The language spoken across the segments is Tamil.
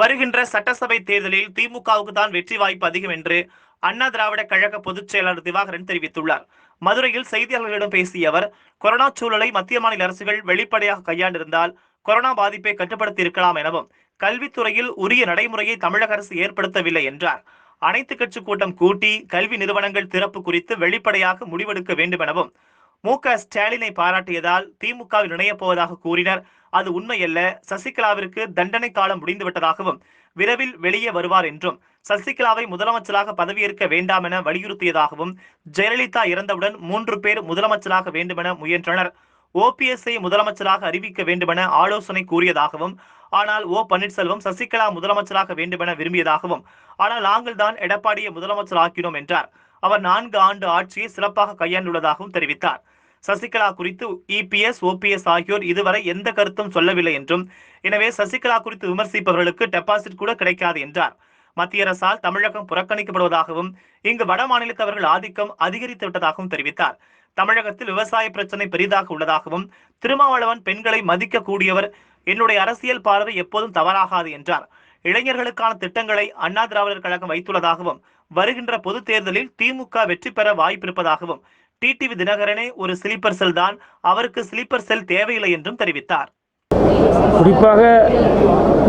வருகின்ற சட்டசபை தேர்தலில் திமுகவுக்கு தான் வெற்றி வாய்ப்பு அதிகம் என்று அண்ணா திராவிட கழக பொதுச் செயலாளர் திவாகரன் தெரிவித்துள்ளார். மதுரையில் செய்தியாளர்களிடம் பேசிய அவர் கொரோனா சூழலை மத்திய மாநில அரசுகள் வெளிப்படையாக கையாண்டிருந்தால் கொரோனா பாதிப்பை கட்டுப்படுத்தி இருக்கலாம் எனவும் கல்வித்துறையில் உரிய நடைமுறையை தமிழக அரசு ஏற்படுத்தவில்லை என்றார். அனைத்து கட்சி கூட்டம் கூட்டி கல்வி நிறுவனங்கள் திறப்பு குறித்து வெளிப்படையாக முடிவெடுக்க வேண்டும் எனவும் மு க ஸ்டாலினை பாராட்டியதால் திமுகவில் இணையப் போவதாக கூறினர். அது உண்மையல்ல. சசிகலாவிற்கு தண்டனை காலம் முடிந்துவிட்டதாகவும் விரைவில் வெளியே வருவார் என்றும் சசிகலாவை முதலமைச்சராக பதவியேற்க வேண்டாம் என வலியுறுத்தியதாகவும் ஜெயலலிதா இறந்தவுடன் மூன்று பேர் முதலமைச்சராக வேண்டுமென முயன்றனர். ஓபிஎஸ்ஐ முதலமைச்சராக அறிவிக்க வேண்டுமென ஆலோசனை கூறியதாகவும் ஆனால் ஓ பன்னீர்செல்வம் சசிகலா முதலமைச்சராக வேண்டுமென விரும்பியதாகவும் ஆனால் நாங்கள் தான் எடப்பாடியை முதலமைச்சர் ஆக்கினோம் என்றார். அவர் நான்கு ஆண்டு ஆட்சியை சிறப்பாக கையாண்டுள்ளதாகவும் தெரிவித்தார். சசிகலா குறித்து இபிஎஸ் ஓபிஎஸ் ஆகியோர் இதுவரை எந்த கருத்தும் சொல்லவில்லை என்றும் எனவே சசிகலா குறித்து விமர்சிப்பவர்களுக்கு டெபாசிட் கூட கிடைக்காது என்றார். மத்திய அரசால் தமிழகம் புறக்கணிக்கப்படுவதாகவும் இங்கு வட மாநிலத்தவர்கள் ஆதிக்கம் அதிகரித்து விட்டதாகவும் தெரிவித்தார். தமிழகத்தில் விவசாய பிரச்சனை பெரிதாக உள்ளதாகவும் திருமாவளவன் பெண்களை மதிக்க கூடியவர் என்னுடைய அரசியல் பார்வை எப்போதும் தவறாகாது என்றார். இளைஞர்களுக்கான திட்டங்களை அண்ணா திராவிடர் கழகம் வைத்துள்ளதாகவும் வருகின்ற பொது தேர்தலில் திமுக வெற்றி பெற வாய்ப்பிருப்பதாகவும் டிடிவி தினகரனே ஒரு ஸ்லீப்பர் செல் தான். அவருக்கு ஸ்லீப்பர் செல் தேவையில்லை என்றும் தெரிவித்தார். குறிப்பாக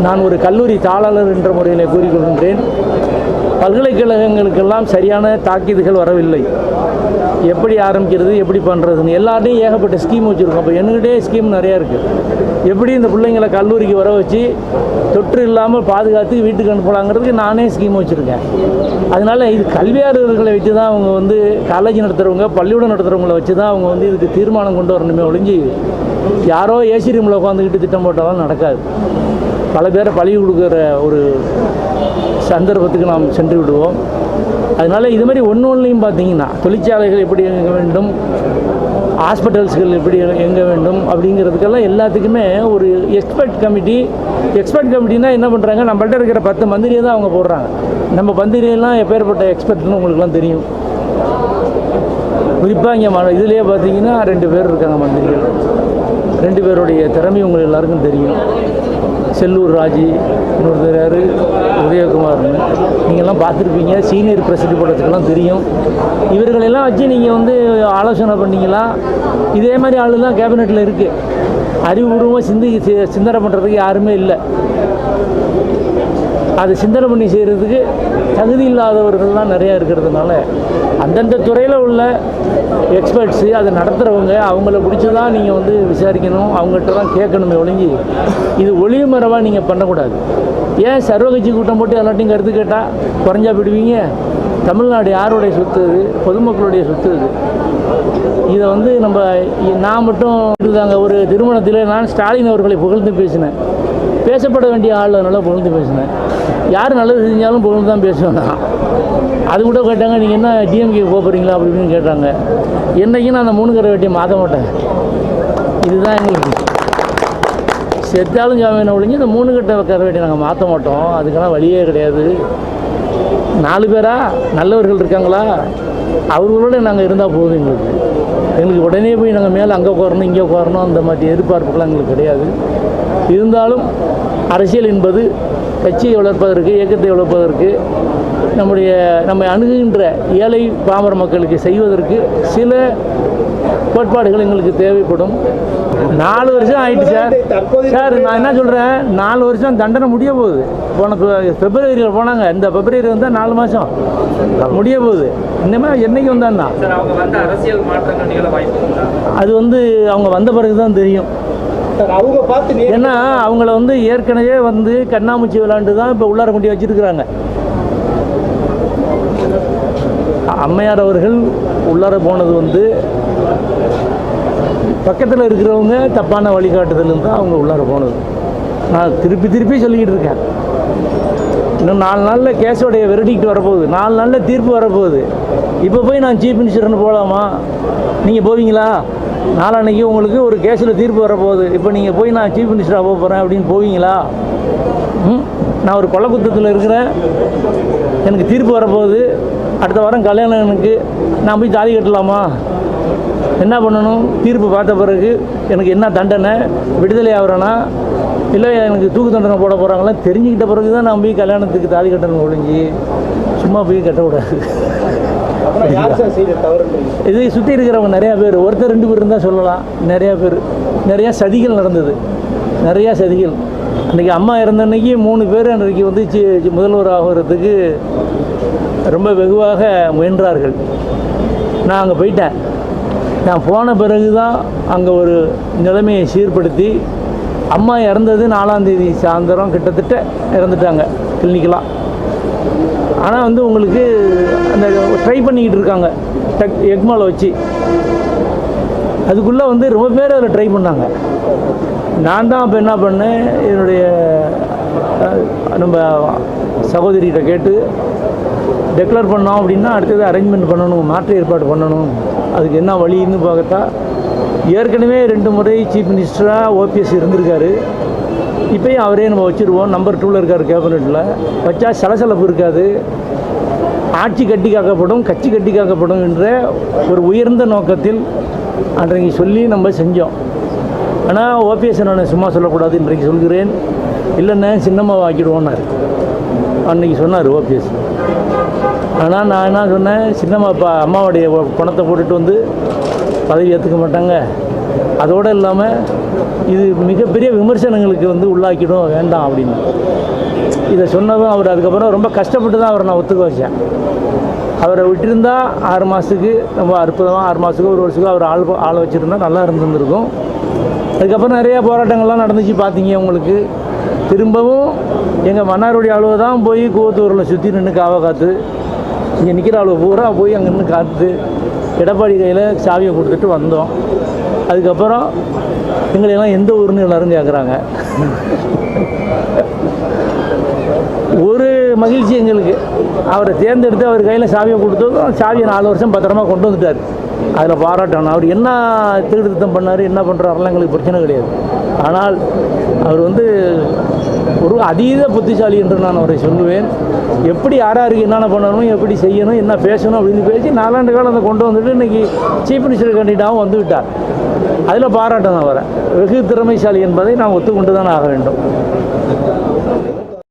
நான் ஒரு கல்லூரி தாளர் என்ற முறையில் கூறிக்கொள்கின்றேன் பல்கலைக்கழகங்களுக்கெல்லாம் சரியான தாக்கீதுகள் வரவில்லை. எப்படி ஆரம்பிக்கிறது எப்படி பண்ணுறதுன்னு எல்லார்ட்டையும் ஏகப்பட்ட ஸ்கீம் வச்சுருக்கோம். இப்போ என்கிட்டே ஸ்கீம் நிறையா இருக்குது எப்படி இந்த பிள்ளைங்களை கல்லூரிக்கு வர வச்சு தொற்று இல்லாமல் பாதுகாத்து வீட்டுக்கு அனுப்பலாங்கிறதுக்கு நானே ஸ்கீம் வச்சுருக்கேன். அதனால் இது கல்வியாளர்களை வச்சு தான் அவங்க வந்து காலேஜ் நடத்துகிறவங்க பள்ளிக்கூடம் நடத்துகிறவங்கள வச்சு தான் அவங்க வந்து இதுக்கு தீர்மானம் கொண்டு வரணுமே ஒழிஞ்சு யாரோ ஏசி ரூமில் உட்காந்துக்கிட்டு திட்டம் போட்டாலும் நடக்காது. பல பேரை பழி கொடுக்குற ஒரு சந்தர்ப்பத்துக்கு நாம் சென்று விடுவோம். அதனால் இது மாதிரி ஒன்று ஒன்றுலையும் பார்த்தீங்கன்னா தொழிற்சாலைகள் எப்படி இயங்க வேண்டும் ஹாஸ்பிட்டல்ஸ்கள் எப்படி இயங்க வேண்டும் அப்படிங்கிறதுக்கெல்லாம் எல்லாத்துக்குமே ஒரு எக்ஸ்பர்ட் கமிட்டி எக்ஸ்பர்ட் கமிட்டினா என்ன பண்ணுறாங்க நம்மள்கிட்ட இருக்கிற பத்து மந்திரியை தான் அவங்க போடுறாங்க. நம்ம மந்திரியெல்லாம் எப்பேற்பட்ட எக்ஸ்பர்ட்னு உங்களுக்குலாம் தெரியும். குறிப்பாக இங்கே ம இதுலேயே பார்த்தீங்கன்னா ரெண்டு பேர் இருக்காங்க மந்திரிகள். ரெண்டு பேருடைய திறமை உங்களுக்கு எல்லாருக்கும் தெரியும். செல்லூர் ராஜி இன்னொருத்தர் யார்? உதயகுமார்னு. நீங்கள்லாம் பார்த்துருப்பீங்க. சீனியர் பிரசிடென்ட் போடுறதுக்கெல்லாம் தெரியும். இவர்களெல்லாம் வச்சு நீங்கள் வந்து ஆலோசனை பண்ணீங்களா? இதே மாதிரி ஆளு தான் கேபினெட்டில் இருக்குது அறிவுபூர்வமாக சிந்தி சிந்தனை பண்ணுறதுக்கு யாருமே இல்லை. அது சிந்தனை பண்ணி செய்கிறதுக்கு தகுதி இல்லாதவர்கள்லாம் நிறையா இருக்கிறதுனால அந்தந்த துறையில் உள்ள எக்ஸ்பர்ட்ஸு அதை நடத்துகிறவங்க அவங்கள பிடிச்சி தான் நீங்கள் வந்து விசாரிக்கணும் அவங்ககிட்ட தான் கேட்கணுமே ஒழிஞ்சு இது ஒளிவு நீங்கள் பண்ணக்கூடாது. ஏன் சர்வகட்சி கூட்டம் போட்டு எல்லாத்தையும் கருத்து கேட்டால் குறைஞ்சா விடுவீங்க? தமிழ்நாடு யாருடைய சொத்து இது பொதுமக்களுடைய சொத்து இது இதை வந்து நம்ம நான் மட்டும் இருந்தாங்க ஒரு திருமணத்தில் நான் ஸ்டாலின் அவர்களை புகழ்ந்து பேசினேன். பேசப்பட வேண்டிய ஆள் அதனால் புகழ்ந்து பேசினேன். யார் நல்லது செஞ்சாலும் புகழ்ந்து தான் பேசுவேன் நான் அது கூட கேட்டாங்க நீங்கள் என்ன டிஎம்கே போகிறீங்களா அப்படி இப்படின்னு கேட்டாங்க. என்னைக்கும் நான் அந்த மூணு கரை வெட்டியை மாற்ற மாட்டேன். இதுதான் எங்களுக்கு செத்தாலும் ஜாமீன் ஒழிஞ்சு இந்த மூணு கட்ட கரை வேண்டிய நாங்கள் மாற்ற மாட்டோம். அதுக்கெல்லாம் வழியே கிடையாது. நாலு பேரா? நல்லவர்கள் இருக்காங்களா? அவர்களோட நாங்கள் இருந்தால் போதும் எங்களுக்கு. எங்களுக்கு உடனே போய் நாங்கள் மேலே அங்கே உட்காரணும் இங்கே உட்காரணும் அந்த மாதிரி எதிர்பார்ப்புகள்லாம் எங்களுக்கு கிடையாது. இருந்தாலும் அரசியல் என்பது கட்சியை வளர்ப்பதற்கு இயக்கத்தை வளர்ப்பதற்கு நம்முடைய நம்மை அணுகுகின்ற ஏழை பாமர மக்களுக்கு செய்வதற்கு சில கோட்பாடுகள் எங்களுக்கு தேவைப்படும். நாலு வருஷம் ஆயிட்டு சார். சார் நான் என்ன சொல்கிறேன் நாலு வருஷம் தண்டனை முடிய போகுது. போன பிப்ரவரியில் போனாங்க. இந்த பிப்ரவரி வந்தால் நாலு மாதம் முடிய போகுது. இனிமேல் என்னைக்கு வந்தான்னா? சார் அவங்க வந்து அரசியல் மாற்றங்கள் நிகழ வாய்ப்பு இருக்கா? அது வந்து அவங்க வந்த பிறகு தான் தெரியும் அவங்க பார்த்து ஏன்னா அவங்கள வந்து ஏற்கனவே வந்து கண்ணாமூச்சி விளாண்டு தான் இப்போ உள்ளார கொண்டு வச்சிருக்கிறாங்க. அம்மையார் அவர்கள் உள்ளார போனது வந்து பக்கத்தில் இருக்கிறவங்க தப்பான வழிகாட்டுதல் தான் அவங்க உள்ளார போனது. நான் திருப்பி திருப்பி சொல்லிக்கிட்டு இருக்கேன். இன்னும் நாலு நாளில் கேஸோடைய வெரடிக்ட் வரப்போகுது. நாலு நாளில் தீர்ப்பு வரப்போகுது. இப்போ போய் நான் சீஃப் மினிஸ்டர்னு போகலாமா நீங்கள் போவீங்களா? நாளான்னைக்கு உங்களுக்கு ஒரு கேஸில் தீர்ப்பு வரப்போகுது. இப்போ நீங்கள் போய் நான் சீஃப் மினிஸ்டராக போக போகிறேன் அப்படின்னு போவீங்களா? ம்? நான் ஒரு கொலை இருக்கிறேன். எனக்கு தீர்ப்பு வரப்போகுது. அடுத்த வாரம் கல்யாணம் எனக்கு. நான் போய் தாலி கட்டலாமா? என்ன பண்ணணும்? தீர்ப்பு பார்த்த பிறகு எனக்கு என்ன தண்டனை? விடுதலை ஆகிறேனா? இல்லை எனக்கு தூக்கு தண்டனை போட போகிறாங்களா தெரிஞ்சுக்கிட்ட பிறகு தான் நான் போய் கல்யாணத்துக்கு தாலி கட்டணும் ஒழிஞ்சு. சும்மா போய் கட்டக்கூடாது. இதை சுற்றி இருக்கிறவங்க நிறையா பேர் ஒருத்தர் ரெண்டு பேர் இருந்தால் சொல்லலாம். நிறையா பேர் நிறையா சதிகள் நடந்தது. நிறையா சதிகள். அன்றைக்கி அம்மா இறந்த அன்றைக்கி மூணு பேர் அன்றைக்கு வந்து சி- முதல்வர் ஆகிறதுக்கு ரொம்ப வெகுவாக முயன்றார்கள். நான் அங்கே போயிட்டேன். நான் போன பிறகு தான் அங்கே ஒரு நிலைமையை சீர்படுத்தி அம்மா இறந்தது நாலாந்தேதி சாயந்தரம் கிட்டத்தட்ட இறந்துட்டாங்க கிளினிக்கெலாம் ஆனால் வந்து உங்களுக்கு அந்த ட்ரை பண்ணிக்கிட்டு இருக்காங்க டக் எக்மால வச்சு. அதுக்குள்ளே வந்து ரொம்ப பேர் அதில் ட்ரை பண்ணாங்க. நான் தான் அப்போ என்ன பண்ணேன் என்னுடைய நம்ம சகோதரிகிட்ட கேட்டு டெக்ளேர் பண்ணோம் அப்படின்னா அடுத்தது அரேஞ்ச்மெண்ட் பண்ணணும் மாற்று ஏற்பாடு பண்ணணும். அதுக்கு என்ன வழின்னு பார்த்தா ஏற்கனவே ரெண்டு முறை சீஃப் மினிஸ்டராக ஓபிஎஸ் இருந்திருக்காரு. இப்போயும் அவரே நம்ம வச்சுருவோம். நம்பர் டூவில் இருக்கார் கேபினெட்டில் வச்சா சலசலப்பு இருக்காது. ஆட்சி கட்டி காக்கப்படும் கட்சி கட்டி காக்கப்படும் என்ற ஒரு உயர்ந்த நோக்கத்தில் அன்றைக்கு சொல்லி நம்ம செஞ்சோம். ஆனால் ஓபிஎஸ் நான் சும்மா சொல்லக்கூடாது இன்றைக்கு சொல்கிறேன். இல்லைன்னா சின்னம்மாவை ஆக்கிடுவோன்னாரு அன்றைக்கி சொன்னார் ஓபிஎஸ் ஆனால் நான் என்ன சொன்னேன் சின்னம்மா அப்பா அம்மாவுடைய பணத்தை போட்டுட்டு வந்து பதவி ஏற்றுக்க மாட்டாங்க. அதோடு இல்லாமல் இது மிகப்பெரிய விமர்சனங்களுக்கு வந்து உள்ளாக்கிடும் வேண்டாம் அப்படின்னு. இதை சொன்னதும் அவர் அதுக்கப்புறம் ரொம்ப கஷ்டப்பட்டு தான் அவரை நான் ஒத்துக்க வச்சேன். அவரை விட்டிருந்தா ஆறு மாதத்துக்கு ரொம்ப அற்புதமாக ஆறு மாதத்துக்கு ஒரு வருஷத்துக்கு அவர் ஆள் ஆளை வச்சுருந்தா நல்லா இருந்திருந்திருக்கும். அதுக்கப்புறம் நிறையா போராட்டங்கள்லாம் நடந்துச்சு பார்த்தீங்க உங்களுக்கு. திரும்பவும் எங்கள் மன்னாருடைய அளவு தான் போய் கூவத்தூரில் சுற்றி நின்று காவ காத்து. இங்கே நிற்கிற அளவு பூரா போய் அங்கே இருந்து காத்து எடப்பாடி கையில் சாவியை கொடுத்துட்டு வந்தோம். அதுக்கப்புறம் எங்களையெல்லாம் எந்த ஊர்னு எல்லாரும் கேட்குறாங்க ஒரு மகிழ்ச்சி எங்களுக்கு. அவரை தேர்ந்தெடுத்து அவர் கையில் சாவியை கொடுத்ததும் சாவியை நாலு வருஷம் பத்திரமா கொண்டு வந்துட்டார். அதில் பாராட்டணும். அவர் என்ன திருத்தம் பண்ணார் என்ன பண்ணுறாருலாம் எங்களுக்கு பிரச்சனை கிடையாது. ஆனால் அவர் வந்து ஒரு அதீத புத்திசாலி என்று நான் அவரை சொல்லுவேன். எப்படி யார் யாருக்கு என்னென்ன பண்ணணும் எப்படி செய்யணும் என்ன பேசணும் அப்படின்னு பேசி நாலாண்டு காலம் அதை கொண்டு வந்துட்டு இன்றைக்கி சீஃப் மினிஸ்டர் கேண்டிடாகவும் வந்து விட்டார். அதில் பாராட்டணும் அவரை. வெகு திறமைசாலி என்பதை நாம் ஒத்துக்கொண்டு தான் ஆக வேண்டும்.